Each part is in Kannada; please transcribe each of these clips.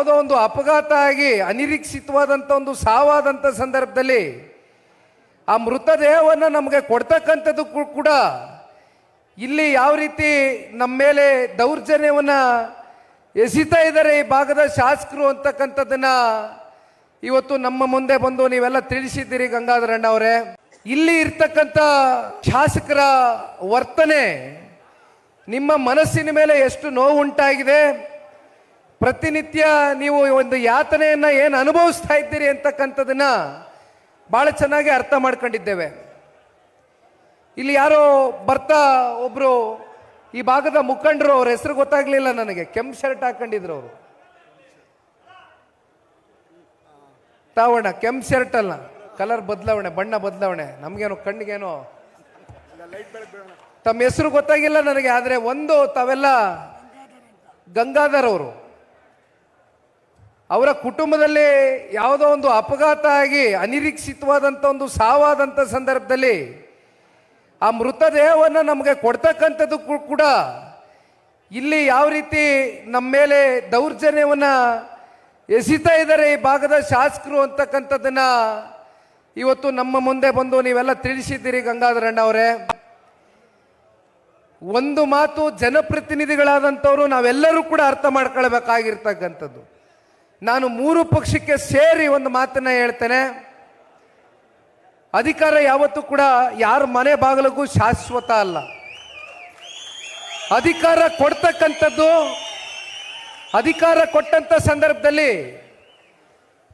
ಯಾವುದೋ ಒಂದು ಅಪಘಾತ ಆಗಿ ಅನಿರೀಕ್ಷಿತವಾದಂಥ ಒಂದು ಸಾವಾದಂಥ ಸಂದರ್ಭದಲ್ಲಿ ಆ ಮೃತದೇಹವನ್ನು ನಮಗೆ ಕೊಡ್ತಕ್ಕಂಥದ್ದು ಕೂಡ ಇಲ್ಲಿ ಯಾವ ರೀತಿ ನಮ್ಮ ಮೇಲೆ ದೌರ್ಜನ್ಯವನ್ನು ಎಸಿತಾ ಇದ್ದಾರೆ ಈ ಭಾಗದ ಶಾಸಕರು ಅಂತಕ್ಕಂಥದ್ದನ್ನು ಇವತ್ತು ನಮ್ಮ ಮುಂದೆ ಬಂದು ನೀವೆಲ್ಲ ತಿಳಿಸಿದ್ದೀರಿ ಗಂಗಾಧರಣ್ಣ ಅವರೇ. ಇಲ್ಲಿ ಇರ್ತಕ್ಕಂಥ ಶಾಸಕರ ವರ್ತನೆ ನಿಮ್ಮ ಮನಸ್ಸಿನ ಮೇಲೆ ಎಷ್ಟು ನೋವು ಉಂಟಾಗಿದೆ ಪ್ರತಿನಿತ್ಯ ನೀವು ಒಂದು ಯಾತನೆಯನ್ನ ಏನು ಅನುಭವಿಸ್ತಾ ಇದ್ದೀರಿ ಅಂತಕ್ಕಂಥದನ್ನ ಬಹಳ ಚೆನ್ನಾಗಿ ಅರ್ಥ ಮಾಡ್ಕೊಂಡಿದ್ದೇವೆ. ಇಲ್ಲಿ ಯಾರೋ ಬರ್ತಾ ಒಬ್ರು ಈ ಭಾಗದ ಮುಖಂಡರು ಅವ್ರ ಹೆಸರು ಗೊತ್ತಾಗ್ಲಿಲ್ಲ ನನಗೆ, ಕೆಂಪು ಶರ್ಟ್ ಹಾಕೊಂಡಿದ್ರು ಅವರು. ತಾವಣ್ಣ, ಕೆಂಪು ಶರ್ಟ್ ಅಲ್ಲ, ಕಲರ್ ಬದಲಾವಣೆ, ಬಣ್ಣ ಬದಲಾವಣೆ, ನಮ್ಗೇನು ಕಣ್ಣಿಗೇನೋ ತಮ್ಮ ಹೆಸರು ಗೊತ್ತಾಗಿಲ್ಲ ನನಗೆ, ಆದ್ರೆ ಒಂದು ತಾವೆಲ್ಲ ಗಂಗಾಧರ್ ಅವರು. ಅವರ ಕುಟುಂಬದಲ್ಲಿ ಯಾವುದೋ ಒಂದು ಅಪಘಾತ ಆಗಿ ಅನಿರೀಕ್ಷಿತವಾದಂಥ ಒಂದು ಸಾವಾದಂಥ ಸಂದರ್ಭದಲ್ಲಿ ಆ ಮೃತದೇಹವನ್ನು ನಮಗೆ ಕೊಡ್ತಕ್ಕಂಥದ್ದು ಕೂಡ ಇಲ್ಲಿ ಯಾವ ರೀತಿ ನಮ್ಮ ಮೇಲೆ ದೌರ್ಜನ್ಯವನ್ನು ಎಸಿತಾ ಇದ್ದಾರೆ ಈ ಭಾಗದ ಶಾಸಕರು ಅಂತಕ್ಕಂಥದ್ದನ್ನು ಇವತ್ತು ನಮ್ಮ ಮುಂದೆ ಬಂದು ನೀವೆಲ್ಲ ತಿಳಿಸಿದ್ದೀರಿ ಗಂಗಾಧರಣ್ಣ ಅವರೇ. ಒಂದು ಮಾತು ಜನಪ್ರತಿನಿಧಿಗಳಾದಂಥವರು ನಾವೆಲ್ಲರೂ ಕೂಡ ಅರ್ಥ ಮಾಡ್ಕೊಳ್ಬೇಕಾಗಿರ್ತಕ್ಕಂಥದ್ದು. ನಾನು ಮೂರು ಪಕ್ಷಕ್ಕೆ ಸೇರಿ ಒಂದು ಮಾತನ್ನ ಹೇಳ್ತೇನೆ. ಅಧಿಕಾರ ಯಾವತ್ತೂ ಕೂಡ ಯಾರ ಮನೆ ಬಾಗಿಲಿಗೂ ಶಾಶ್ವತ ಅಲ್ಲ. ಅಧಿಕಾರ ಕೊಡ್ತಕ್ಕಂಥದ್ದು, ಅಧಿಕಾರ ಕೊಟ್ಟಂತ ಸಂದರ್ಭದಲ್ಲಿ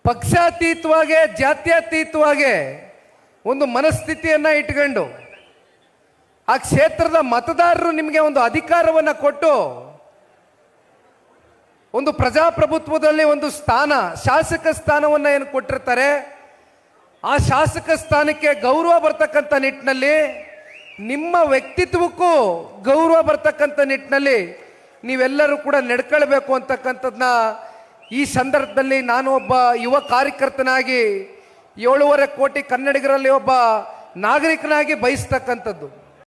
ಪಕ್ಷಾತೀತವಾಗಿ, ಜಾತ್ಯತೀತವಾಗಿ ಒಂದು ಮನಸ್ಥಿತಿಯನ್ನ ಇಟ್ಕೊಂಡು ಆ ಕ್ಷೇತ್ರದ ಮತದಾರರು ನಿಮಗೆ ಒಂದು ಅಧಿಕಾರವನ್ನ ಕೊಟ್ಟು ಒಂದು ಪ್ರಜಾಪ್ರಭುತ್ವದಲ್ಲಿ ಒಂದು ಸ್ಥಾನ, ಶಾಸಕ ಸ್ಥಾನವನ್ನು ಏನು ಕೊಟ್ಟಿರ್ತಾರೆ? ಆ ಶಾಸಕ ಸ್ಥಾನಕ್ಕೆ ಗೌರವ ಬರ್ತಕ್ಕಂಥ ನಿಟ್ಟಿನಲ್ಲಿ ನಿಮ್ಮ ವ್ಯಕ್ತಿತ್ವಕ್ಕೂ ಗೌರವ ಬರ್ತಕ್ಕಂಥ ನಿಟ್ಟಿನಲ್ಲಿ ನೀವೆಲ್ಲರೂ ಕೂಡ ನಡ್ಕೊಳ್ಬೇಕು ಅಂತಕ್ಕಂಥದ್ದನ್ನ ಈ ಸಂದರ್ಭದಲ್ಲಿ ನಾನು ಒಬ್ಬ ಯುವ ಕಾರ್ಯಕರ್ತನಾಗಿ ಏಳೂವರೆ ಕೋಟಿ ಕನ್ನಡಿಗರಲ್ಲಿ ಒಬ್ಬ ನಾಗರಿಕನಾಗಿ ಬಯಸ್ತಕ್ಕಂಥದ್ದು.